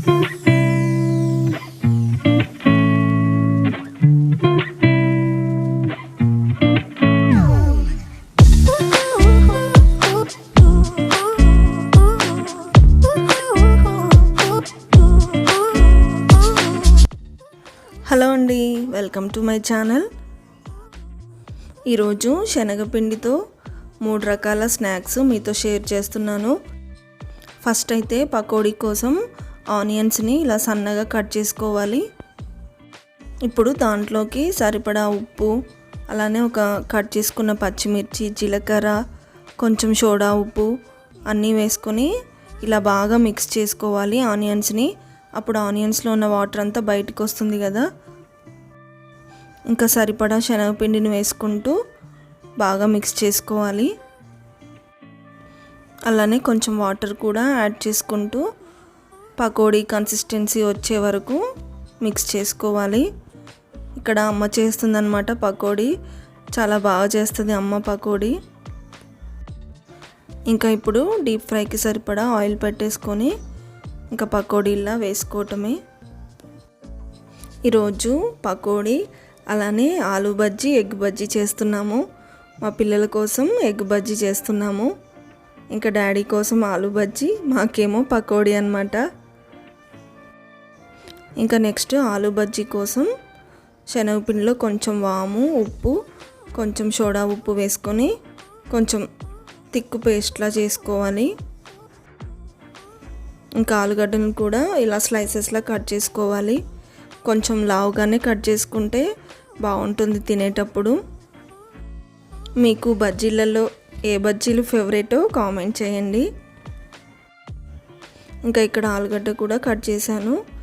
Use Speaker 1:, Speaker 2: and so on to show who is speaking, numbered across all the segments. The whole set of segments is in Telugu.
Speaker 1: హలో అండి వెల్కమ్ టు మై ఛానల్. ఈరోజు శనగపిండితో మూడు రకాల స్నాక్స్ మీతో షేర్ చేస్తున్నాను. ఫస్ట్ అయితే పకోడీ కోసం ఆనియన్స్ని ఇలా సన్నగా కట్ చేసుకోవాలి. ఇప్పుడు దాంట్లోకి సరిపడా ఉప్పు అలానే ఒక కట్ చేసుకున్న పచ్చిమిర్చి జీలకర్ర కొంచెం సోడా ఉప్పు అన్నీ వేసుకొని ఇలా బాగా మిక్స్ చేసుకోవాలి ఆనియన్స్ని. అప్పుడు ఆనియన్స్లో ఉన్న వాటర్ అంతా బయటకు వస్తుంది కదా. ఇంకా సరిపడా శనగపిండిని వేసుకుంటూ బాగా మిక్స్ చేసుకోవాలి. అలానే కొంచెం వాటర్ కూడా యాడ్ చేసుకుంటూ పకోడీ కన్సిస్టెన్సీ వచ్చే వరకు మిక్స్ చేసుకోవాలి. ఇక్కడ అమ్మ చేస్తుందన్నమాట పకోడీ. చాలా బాగా చేస్తుంది అమ్మ పకోడీ. ఇంకా ఇప్పుడు డీప్ ఫ్రైకి సరిపడా ఆయిల్ పెట్టేసుకొని ఇంకా పకోడీలా వేసుకోవటమే. ఈరోజు పకోడీ అలానే ఆలు బజ్జీ ఎగ్ బజ్జీ చేస్తున్నాము. మా పిల్లల కోసం ఎగ్ బజ్జీ చేస్తున్నాము. ఇంకా డాడీ కోసం ఆలు బజ్జీ మాకేమో పకోడీ అనమాట ఇంకా నెక్స్ట్ ఆలు బజ్జీ కోసం శనగపిండిలో కొంచెం వాము ఉప్పు కొంచెం సోడా ఉప్పు వేసుకొని కొంచెం తిక్కు పేస్ట్లా చేసుకోవాలి. ఇంకా ఆలుగడ్డను కూడా ఇలా స్లైసెస్లా కట్ చేసుకోవాలి. కొంచెం లావుగానే కట్ చేసుకుంటే బాగుంటుంది తినేటప్పుడు. మీకు బజ్జీలలో ఏ బజ్జీలు ఫేవరెటో కామెంట్ చేయండి. ఇంకా ఇక్కడ ఆలుగడ్డ కూడా కట్ చేశాను.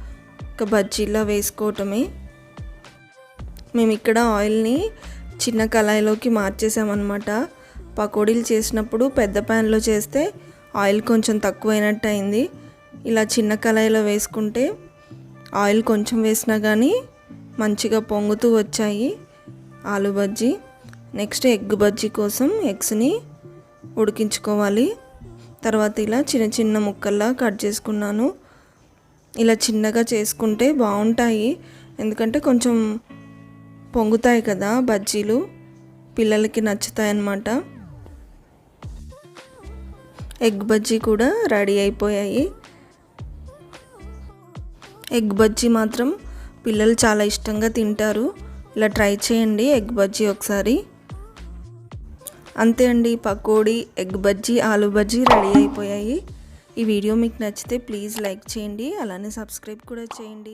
Speaker 1: ఒక బజ్జీలో వేసుకోవటమే. మేము ఇక్కడ ఆయిల్ని చిన్న కళాయిలోకి మార్చేసామన్నమాట. పకోడీలు చేసినప్పుడు పెద్ద ప్యాన్లో చేస్తే ఆయిల్ కొంచెం తక్కువైనట్టు అయింది. ఇలా చిన్న కళాయిలో వేసుకుంటే ఆయిల్ కొంచెం వేసినా కానీ మంచిగా పొంగుతూ వచ్చాయి ఆలు బజ్జీ. నెక్స్ట్ ఎగ్ బజ్జీ కోసం ఎగ్స్ని ఉడికించుకోవాలి. తర్వాత ఇలా చిన్న చిన్న ముక్కల్లా కట్ చేసుకున్నాను. ఇలా చిన్నగా చేసుకుంటే బాగుంటాయి. ఎందుకంటే కొంచెం పొంగుతాయి కదా బజ్జీలు. పిల్లలకి నచ్చుతాయి అన్నమాట. ఎగ్ బజ్జీ కూడా రెడీ అయిపోయాయి. ఎగ్ బజ్జీ మాత్రం పిల్లలు చాలా ఇష్టంగా తింటారు. ఇలా ట్రై చేయండి ఎగ్ బజ్జీ ఒకసారి. అంతే అండి పకోడీ ఎగ్ బజ్జీ ఆలు బజ్జీ రెడీ అయిపోయాయి. ఈ వీడియో మీకు నచ్చితే ప్లీజ్ లైక్ చేయండి అలానే సబ్స్క్రైబ్ కూడా చేయండి.